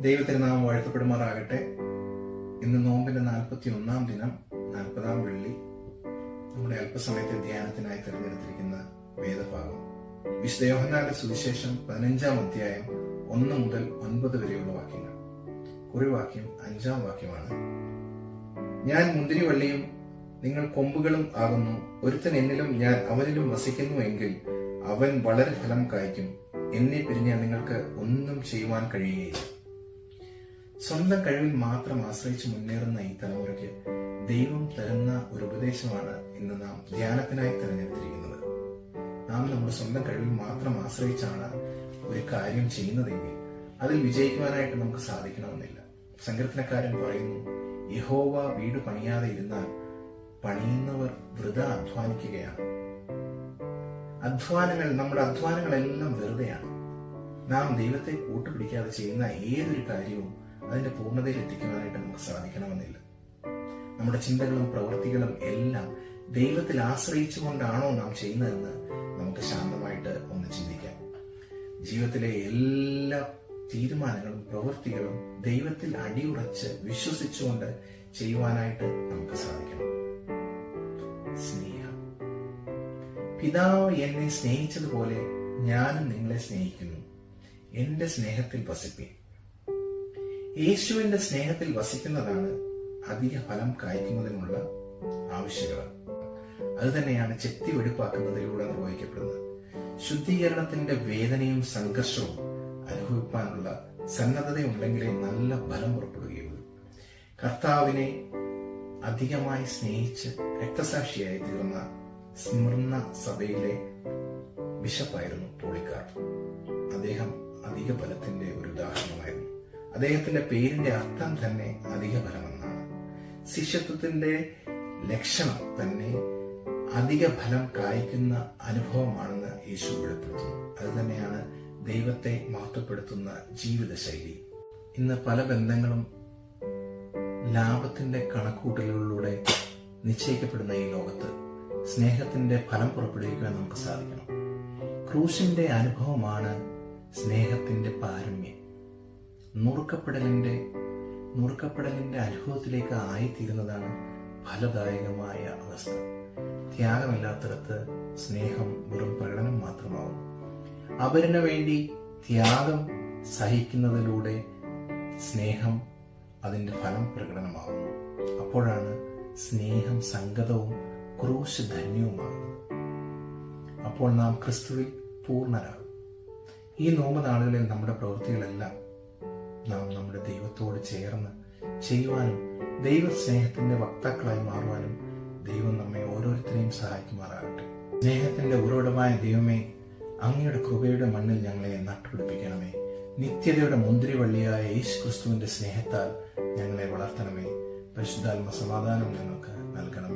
ദൈവത്തിന് നാം വാഴ്ത്തപ്പെടുമാറാകട്ടെ. ഇന്ന് നോമ്പിന്റെ നാൽപ്പത്തി ഒന്നാം ദിനം നാൽപ്പതാം വെള്ളി. നമ്മുടെ അല്പസമയത്തെ ധ്യാനത്തിനായി തിരഞ്ഞെടുത്തിരിക്കുന്ന വേദഭാഗം. വിശുദ്ധ യോഹന്നാന്റെ സുവിശേഷം പതിനഞ്ചാം അധ്യായം ഒന്ന് മുതൽ ഒൻപത് വരെയുള്ള വാക്യങ്ങൾ. കുറിവാക്യം അഞ്ചാം വാക്യമാണ്. ഞാൻ മുന്തിരിവള്ളിയും നിങ്ങൾ കൊമ്പുകളും ആകുന്നു. ഒരുത്തൻ എന്നിലും ഞാൻ അവനിലും വസിക്കുന്നു എങ്കിൽ അവൻ വളരെ ഫലം കായ്ക്കും. എന്നെ പിരിഞ്ഞാൽ നിങ്ങൾക്ക് ഒന്നും ചെയ്യുവാൻ കഴിയുകയില്ല. സ്വന്തം കഴിവിൽ മാത്രം ആശ്രയിച്ച് മുന്നേറുന്ന ഈ തലമുറയ്ക്ക് ദൈവം തരുന്ന ഒരു ഉപദേശമാണ് ഇന്ന് നാം ധ്യാനത്തിനായി തിരഞ്ഞെടുത്തിരിക്കുന്നത്. നാം നമ്മുടെ സ്വന്തം കഴിവിൽ മാത്രം ആശ്രയിച്ചാണ് ഒരു കാര്യം ചെയ്യുന്നതെങ്കിൽ അതിൽ വിജയിക്കുവാനായിട്ട് നമുക്ക് സാധിക്കണമെന്നില്ല. സങ്കീർത്തനക്കാരൻ പറയുന്നു യഹോവ വീട് പണിയാതെ ഇരുന്നാൽ പണിയുന്നവർ വൃത അധ്വാനിക്കുകയാണ്. അധ്വാനങ്ങൾ നമ്മുടെ അധ്വാനങ്ങളെല്ലാം വെറുതെയാണ്. നാം ദൈവത്തെ കൂട്ടുപിടിക്കാതെ ചെയ്യുന്ന ഏതൊരു കാര്യവും അതിന്റെ പൂർണതയിൽ എത്തിക്കുവാനായിട്ട് നമുക്ക് സാധിക്കണമെന്നില്ല. നമ്മുടെ ചിന്തകളും പ്രവൃത്തികളും എല്ലാം ദൈവത്തിൽ ആശ്രയിച്ചുകൊണ്ടാണോ നാം ചെയ്യുന്നതെന്ന് നമുക്ക് ശാന്തമായിട്ട് ഒന്ന് ചിന്തിക്കാം. ജീവിതത്തിലെ എല്ലാ തീരുമാനങ്ങളും പ്രവൃത്തികളും ദൈവത്തിൽ അടിയുറച്ച് വിശ്വസിച്ചുകൊണ്ട് ചെയ്യുവാനായിട്ട് നമുക്ക് സാധിക്കണം. സ്നേഹം. പിതാവ് എന്നെ സ്നേഹിച്ചതുപോലെ ഞാനും നിങ്ങളെ സ്നേഹിക്കുന്നു. എന്റെ സ്നേഹത്തിൽ വസിപ്പീൻ. യേശുവിന്റെ സ്നേഹത്തിൽ വസിക്കുന്നതാണ് അധിക ഫലം കായ്ക്കുന്നതിനുള്ള ആവശ്യകത. അത് തന്നെയാണ് ചെത്തി വെടിപ്പാക്കുന്നതിലൂടെ നിർവഹിക്കപ്പെടുന്നത് ശുദ്ധീകരണത്തിന്റെ വേദനയും സംഘർഷവും അനുഭവിക്കാനുള്ള സന്നദ്ധതയുണ്ടെങ്കിലേ നല്ല ഫലം പുറപ്പെടുകയുള്ളൂ കർത്താവിനെ അധികമായി സ്നേഹിച്ച് രക്തസാക്ഷിയായി തീർന്ന സ്മൃണ സഭയിലെ ബിഷപ്പായിരുന്നു പോളിക്കാർ അദ്ദേഹം അധിക ഫലത്തിന്റെ ഒരു ഉദാഹരണമായിരുന്നു. അദ്ദേഹത്തിന്റെ പേരിന്റെ അർത്ഥം തന്നെ അധിക ഫലമെന്നാണ് ശിഷ്യത്വത്തിന്റെ ലക്ഷണം തന്നെ അധിക ഫലം കായ്ക്കുന്ന അനുഭവമാണെന്ന് യേശു വെളിപ്പെടുത്തുന്നു. അത് തന്നെയാണ് ദൈവത്തെ മഹത്വപ്പെടുത്തുന്ന ജീവിതശൈലി. ഇന്ന് പല ബന്ധങ്ങളും ലാഭത്തിന്റെ കണക്കൂട്ടലുകളിലൂടെ നിശ്ചയിക്കപ്പെടുന്ന ഈ ലോകത്ത് സ്നേഹത്തിന്റെ ഫലം പുറപ്പെടുവിക്കാൻ നമുക്ക് സാധിക്കണം. ക്രൂശിന്റെ അനുഭവമാണ് സ്നേഹത്തിന്റെ പാരമ്യം. നുറുക്കപ്പെടലിന്റെ നുറുക്കപ്പെടലിന്റെ അനുഭവത്തിലേക്ക് ആയിത്തീരുന്നതാണ് ഫലദായകമായ അവസ്ഥ. ത്യാഗമില്ലാത്തിടത്ത് സ്നേഹം വെറും പ്രകടനം മാത്രമാവും. അവരിന് വേണ്ടി ത്യാഗം സഹിക്കുന്നതിലൂടെ സ്നേഹം അതിന്റെ ഫലം പ്രകടനമാകുന്നു. അപ്പോഴാണ് സ്നേഹം സംഗതവും ക്രൂശ് ധന്യവുമാകുന്നത് അപ്പോൾ നാം ക്രിസ്തുവിൽ പൂർണരാകും. ഈ നോമ്പ് നാളുകളിൽ നമ്മുടെ പ്രവൃത്തികളെല്ലാം നാം നമ്മുടെ ദൈവത്തോട് ചേർന്ന് ചെയ്യുവാനും ദൈവ സ്നേഹത്തിന്റെ വക്താക്കളായി മാറുവാനും ദൈവം നമ്മെ ഓരോരുത്തരെയും സഹായിക്കുമാറാകട്ടെ. സ്നേഹത്തിന്റെ ഉറവിടമായ ദൈവമേ അങ്ങയുടെ കൃപയുടെ മണ്ണിൽ ഞങ്ങളെ നട്ടുപിടിപ്പിക്കണമേ. നിത്യതയുടെ മുന്തിരിവള്ളിയായ യേശു ക്രിസ്തുവിന്റെ സ്നേഹത്താൽ ഞങ്ങളെ വളർത്തണമേ. പരിശുദ്ധാത്മ സമാധാനം ഞങ്ങൾക്ക് നൽകണം